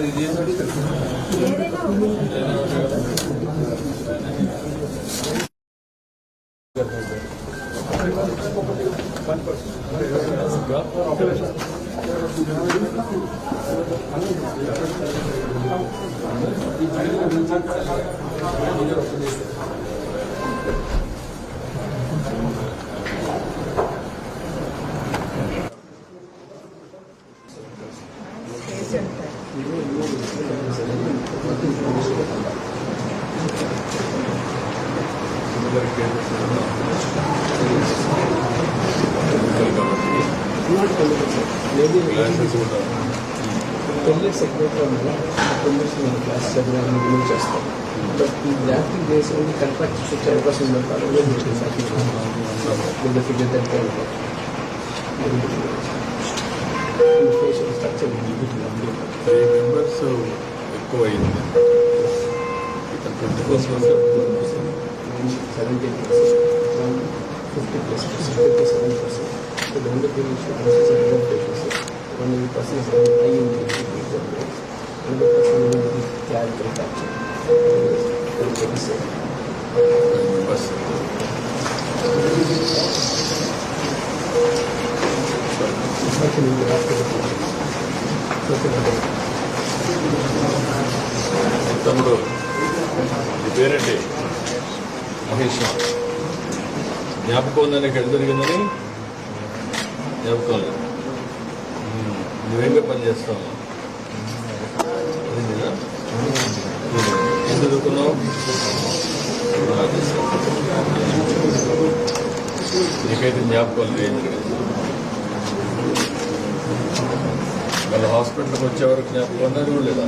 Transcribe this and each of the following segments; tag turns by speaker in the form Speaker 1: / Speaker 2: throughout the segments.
Speaker 1: vivienda ahorita. Secretary కుటుంబం class చదివాలని remove చేస్తాం బట్ ఈ graphic days only comfort fifty percent ఉంటారు విత్ ఫిగర్
Speaker 2: మెంబర్స్ ఎక్కువ అయింది twenty four
Speaker 1: seventy percent fifty plus fifty seven percent the the person is hospital. Nothing at all.
Speaker 2: తమ్ముడు ఈ పేరేంటి మహేష్ జ్ఞాపకం ఉందని ఎక్కడ జరిగిందని జ్ఞాపకం లేదు నువ్వేంగా పని చేస్తావు? ఎంత చదువుకున్నావు నీకైతే జ్ఞాపకాలు లేదు వాళ్ళ హాస్పిటల్కి వచ్చేవరకు జ్ఞాపకం ఉన్నారు కూడా లేదా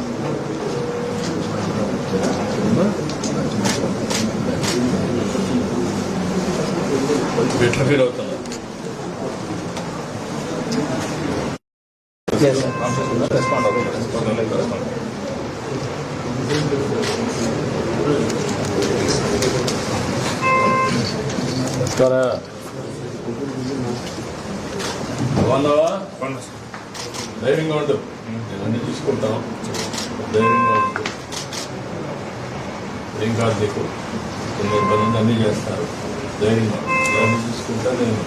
Speaker 2: ఎట్లా ఫీల్ అవుతున్నా బాగున్నావా? ధైర్యంగా ఉండు నేను అన్ని చూసుకుంటాం. ధైర్యంగా ఉండు ఏం కాదు నీకు. ఇబ్బంది అన్నీ చేస్తారు. ధైర్యంగా అన్ని చూసుకుంటా నేను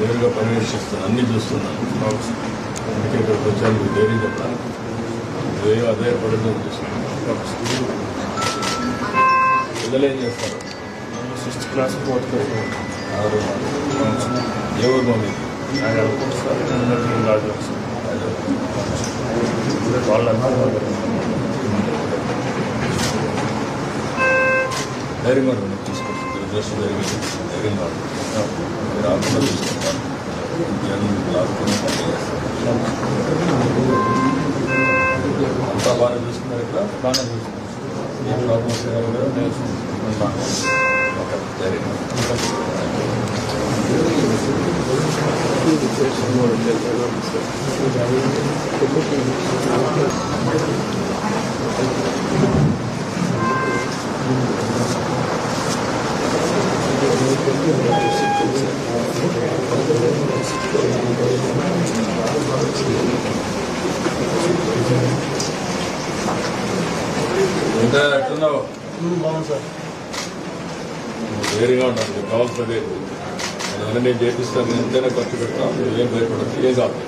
Speaker 2: నేరుగా పర్యవేక్షిస్తాను. అన్ని చూస్తున్నాను. అందుకే ఇక్కడికి వచ్చాను. నీకు ధైర్యం చెప్పడానికి నువ్వేం అధైర్యపడదని చూసుకుంటాను పిల్లలు ఏం చేస్తారు?
Speaker 3: Sixth class fourth class.
Speaker 2: ఆరు ఏ ఊరు మమ్మీ
Speaker 3: ఆయన అనుకుంటున్నారు నేను రాజు వాళ్ళు అన్నారు
Speaker 2: ధైర్యంగా ఉండు నేను చూసుకుంటాను దురదృష్టం జరిగింది ధైర్యంగా ఉండు మీరు ఆకుండా చూసుకుంటాను నేను లాక్కుని పని చేస్తాను అంతా బాగా చూసుకున్నారు ఇక్కడ
Speaker 3: బాగానే చూసుకుంటాను
Speaker 2: ఏ ప్రాబ్లమ్స్ అయినా కూడా నేను చూసుకుంటాను ఓకే ధైర్యంగా ఉండు. ఇంకా ఎట్లున్నావు
Speaker 3: బాగుంది సార్
Speaker 2: నువ్వు ధైర్యంగా ఉంటాను కావాల్సిన కావాల్సినది నేను అన్నీ నేను చేపిస్తాను. నేను ఎంతైనా ఖర్చు పెడతాను ఏం భయపడదు ఏం కాదు.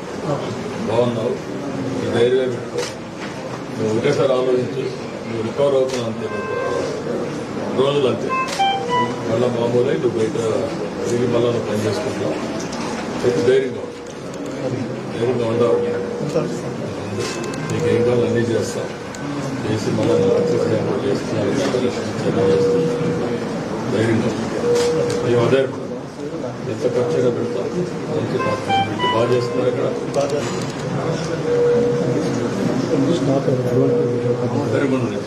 Speaker 2: బాగున్నావు. నీ ధైర్యమే పెట్టుకో. నువ్వు ఒకటేసారి ఆలోచించు. నువ్వు రికవర్ అవుతున్నావు అంతే. రోజులు అంతే. మళ్ళీ మామూలే నువ్వు బయట తిరిగి మళ్ళీ నువ్వు పని చేసుకుంటావు. అయితే ధైర్యంగా ధైర్యంగా ఉండవు నీకు ఏం కావాలి అన్నీ చేస్తాం. చేసి మళ్ళీ చేస్తున్నాను చేస్తున్నాను ధైర్యంగా మేము అదే ఎంత ఖర్చుగా పెడతాం మంచి హాస్పిటల్ బాగా చేస్తున్నారు ఇక్కడ
Speaker 3: బాగా
Speaker 2: ధైర్యంగా ఉండు,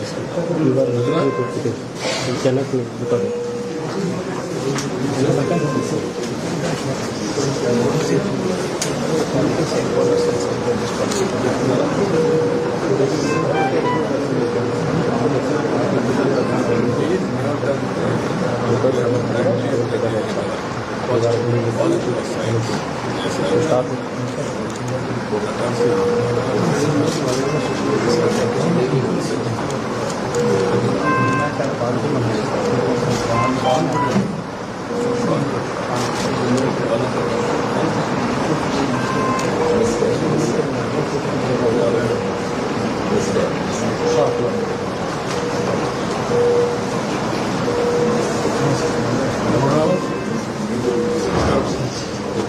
Speaker 2: నేను తీసుకుంటాను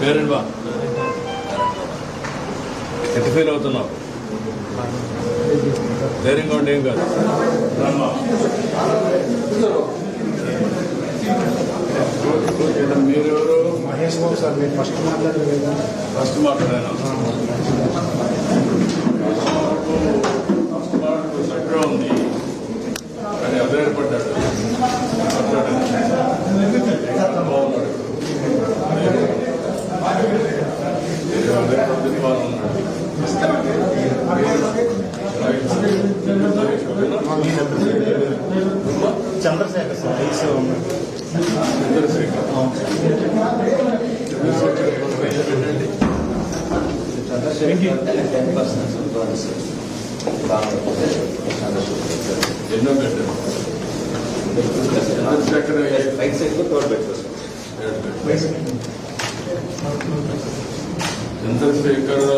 Speaker 2: పేరెంట్ బా. ఎంత ఫీల్ అవుతున్నావు? ధైర్యంగా ఉండి ఏం కాదు. మీరెవరు?
Speaker 3: మహేష్ బాబు సార్ మీరు ఫస్ట్ మాట్లాడలేదు
Speaker 2: ఫస్ట్ మాట్లాడాను. చక్కగా ఉంది. కానీ అభ్యర్థపడ్డాడు బాగున్నాడు
Speaker 3: Chandrasekhar sir IC
Speaker 4: ten percent
Speaker 2: ఎన్నో పెట్టాడు Chandrasekhar
Speaker 4: right side third bed
Speaker 2: Chandrasekhar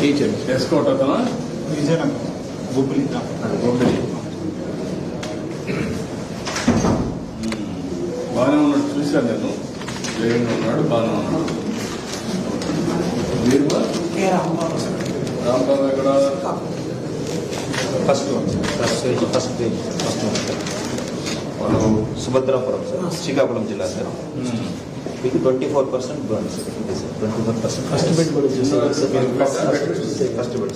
Speaker 1: teacher.
Speaker 2: S Kota అతనా?
Speaker 3: విజయనగరం. బొబ్బిలి.
Speaker 2: బాగానే ఉన్నాడు. చూశాను నేను. వేగంగా ఉన్నాడు. బాగానే ఉన్నాడు. మీరు? బా? రాంబాబు. ఎక్కడ?
Speaker 4: First first first page first వాళ్ళు సుభద్రాపురం సార్ శ్రీకాకుళం జిల్లా సార్ మీకు twenty four percent burn sir twenty four percent
Speaker 1: first bed కూడా చూసారు
Speaker 4: ఫస్ట్ బెడ్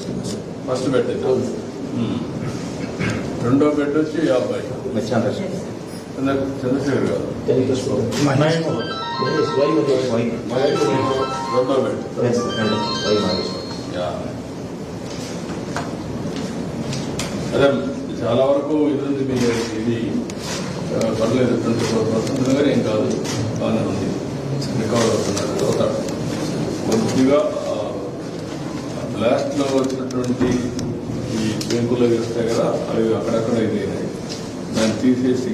Speaker 2: ఫస్ట్ బెడ్ ఇది. రెండో బెడ్ వచ్చి యాభై.
Speaker 4: Chandrasekhar
Speaker 2: Chandra- Chandrasekhar garu.
Speaker 1: Mahesh. Babu
Speaker 3: Mahesh.
Speaker 1: Mahesh. Y Mahesh
Speaker 4: Y
Speaker 2: Mahesh. రెండో బెడ్ అదే చాలా వరకు ఇది ఉంది మీ ఇది పర్లేదు ట్వంటీ ఫోర్ పర్సెంట్ దగ్గర ఏం కాదు బాగానే ఉంది. రికవర్ అవుతున్నారు అవుతాడు కొద్దిగా బ్లాస్ట్లో వచ్చినటువంటి ఈ పెంకులు వస్తాయి కదా అవి అక్కడక్కడ ఇది దాన్ని తీసేసి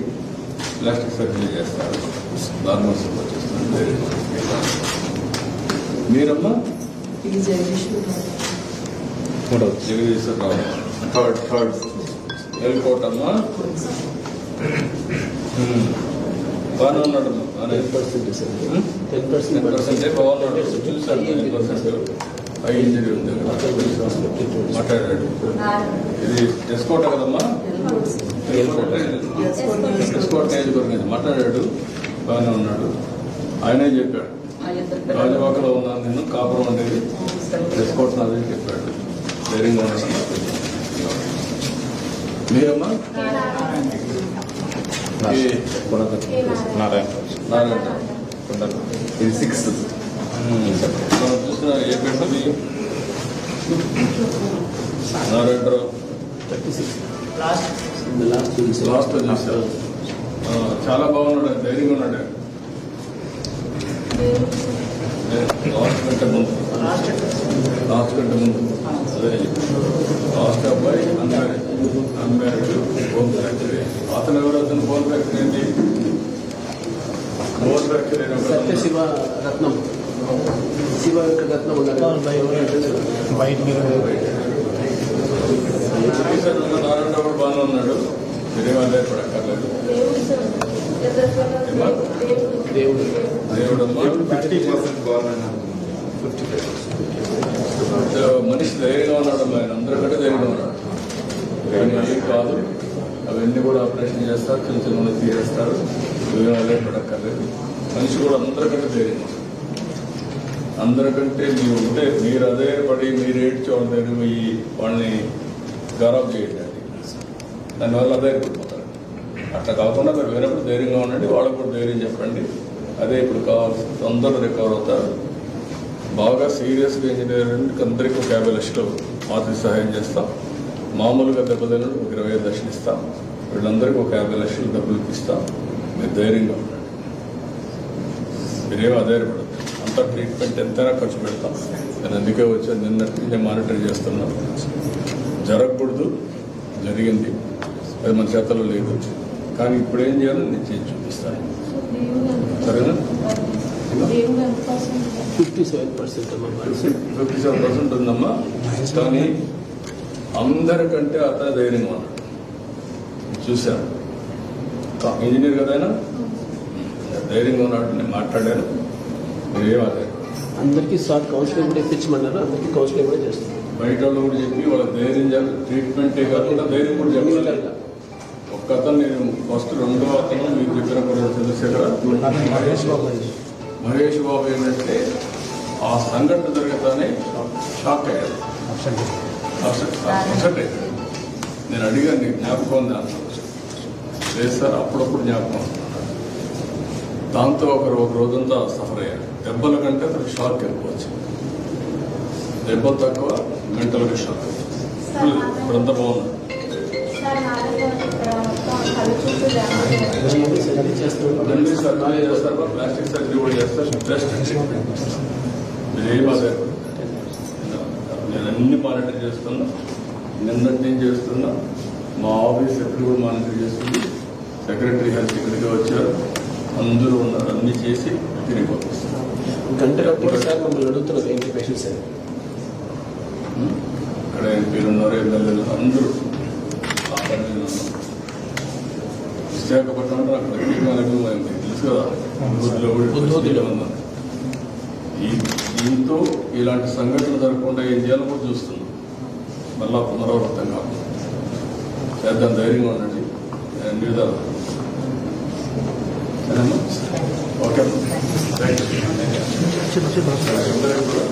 Speaker 2: ప్లాస్టిక్ సర్జరీ చేస్తారు. నార్మల్ వచ్చేస్తుంది. ఏం కాదు. మీరమ్మా? జగదీశ్వరరావు థర్డ్ థర్డ్ వెళ్ళిపోవటమ్మా బాగానే బాగానే.
Speaker 1: Ten percent? Ten percent
Speaker 2: percent బాగున్నాడు. చూశాను టెన్ పర్సెంట్. హై ఇంజరీ ఉంది మాట్లాడాడు. ఇది ఎస్కోట కదమ్మా? ఎస్కోట్ నియోజకవర్గం. మాట్లాడాడు. బాగానే ఉన్నాడు. ఆయనే చెప్పాడు. రాజవాకలో ఉన్నాను నేను కాపురం అనేది. ఎస్కోట్ నాదని చెప్పాడు. ధైర్యంగా ఉన్నాను మీరమ్మా?
Speaker 4: నారాయణ.
Speaker 2: నారాయణ.
Speaker 4: ఇది సిక్స్
Speaker 2: మనం చూసిన ఏ పెట్టది నారాయణరావు
Speaker 1: లాస్ట్ చూసారు
Speaker 2: చాలా బాగున్నాడు ధైర్యంగా ఉన్నాడు. లాస్ట్ కంటే ముందు లాస్ట్ కంటే ముందు అదే. అన్మ్యారీడ్ హోమ్ ఫ్యాక్టరీ అతను ఎవరు? అతను హోమ్ ఫ్యాక్టరీ ఏంటి? Home factory
Speaker 1: Satya Siva Ratnam. Shiva Venkata Ratnam
Speaker 3: బయట. మీద.
Speaker 2: ఆఫీసర్ ఉన్న నారాయణ కూడా బాగానే ఉన్నాడు. మీరేం ఆధారపడక్కర్లేదు
Speaker 1: దేవుడు.
Speaker 2: దేవుడమ్మా
Speaker 3: ఫిఫ్టీ పర్సెంట్ గవర్నమెంట్
Speaker 2: మనిషి ధైర్యంగా ఉన్నాడు ఆయన అందరికంటే ధైర్యంగా ఉన్నాడు కానీ ఏం కాదు అవన్నీ కూడా ఆపరేషన్ చేస్తారు చిన్న చిన్న తీరేస్తారు నువ్వేం మనిషి కూడా అందరికంటే ధైర్యంగా అందరికంటే మీరు ఉంటే మీరు అదే పడి మీరు ఏడ్చి వాళ్ళ దగ్గర పోయి వాళ్ళని గౌరవం చేయండి దానివల్ల అదే పడిపోతారు అట్లా కాకుండా మీరు వేరేప్పుడు ధైర్యంగా ఉండండి వాళ్ళకు కూడా ధైర్యం చెప్పండి. అదే ఇప్పుడు కావాల్సి తొందరగా రికవర్ అవుతారు. బాగా సీరియస్గా ఇంజనీరింగ్ అందరికీ ఒక యాభై లక్షలు మాత్రి సహాయం చేస్తాం. మామూలుగా దెబ్బతిన ఒక ఇరవై ఐదు లక్షలు ఇస్తాం. వీళ్ళందరికీ ఒక యాభై లక్షలు డబ్బులు ఇస్తాం. మీరు ధైర్యంగా ఉండండి. మీరేమో అధైర్యపడద్దు. అంత ట్రీట్మెంట్ ఎంతైనా ఖర్చు పెడతాం. నేను అందుకే వచ్చాను నిన్నటి నేను మానిటర్ చేస్తున్నాను జరగకూడదు జరిగింది. అది మన చేతలో లేదు. కానీ ఇప్పుడు ఏం చేయాలో నేను చేసి చూపిస్తాను సరేనా?
Speaker 1: Fifty seven percent
Speaker 2: fifty seven percent ఉందమ్మా కానీ అందరికంటే అతను ధైర్యంగా ఉన్నాడు. చూశాను. ఇంజనీర్ కదా ఆయన? ధైర్యంగా ఉన్నాడు నేను మాట్లాడాను. మీరేం అదే
Speaker 1: అందరికీ సార్ కౌన్సిలింగ్ కూడా ఇప్పించమన్నారు అందరికీ కౌన్సిలింగ్ కూడా చేస్తున్నారు
Speaker 2: బయట వాళ్ళు కూడా చెప్పి వాళ్ళ ధైర్యం చేయాలి ట్రీట్మెంటే కాకుండా ధైర్యం కూడా చెప్పాలి. ఒక్క అతను నేను ఫస్ట్ రెండో అతను మీకు చెప్పిన కూడా చంద్రశేఖర
Speaker 3: మహేష్ బాబు
Speaker 2: మహేష్ బాబు ఏంటంటే ఆ సంఘటన జరగతానే షాక్ అయ్యాడు నేను అడిగాను జ్ఞాపకం ఉంది? సార్? అప్పుడప్పుడు జ్ఞాపకం. దాంతో ఒకరు ఒక రోజంతా సఫర్ అయ్యాడు దెబ్బల కంటే అతనికి షాక్ ఎక్కువ వచ్చింది. దెబ్బలు తక్కువ మెంటల్గా షాక్ ఇప్పుడు ఇప్పుడంతా బాగుంది.
Speaker 1: సర్జరీ
Speaker 2: చేస్తారు ప్లాస్టిక్ సర్జరీ కూడా చేస్తారు. ట్రీట్మెంట్ మీరు ఏం అదే నేను అన్ని మానిటర్ చేస్తున్నా. నిన్నటి నుంచి చేస్తున్నా. మా ఆఫీస్ ఎప్పుడు కూడా మానిటర్ చేస్తుంది. సెక్రటరీ హెల్త్ ఇక్కడికి వచ్చారు. అందరూ ఉన్నారు. అన్ని చేసి తిరిగి
Speaker 1: మమ్మల్ని అడుగుతున్నారు. ఏంటి పేషెంట్స్ అని
Speaker 2: ఇక్కడ ఎంపీలు ఉన్నారు ఎమ్మెల్యేలు అందరూ. విశాఖపట్నం అక్కడ తెలుసు కదా. ఊర్లో. ఉన్నాం. దీంతో ఇలాంటి సంఘటనలు జరగకుండా ఏం చేయాలో కూడా చూస్తున్నాం. మళ్ళా పునరావృతం కాకుండా. చేద్దాం ధైర్యంగా ఉండండి. అన్ని విధాలు. ఓకే అందరికీ కూడా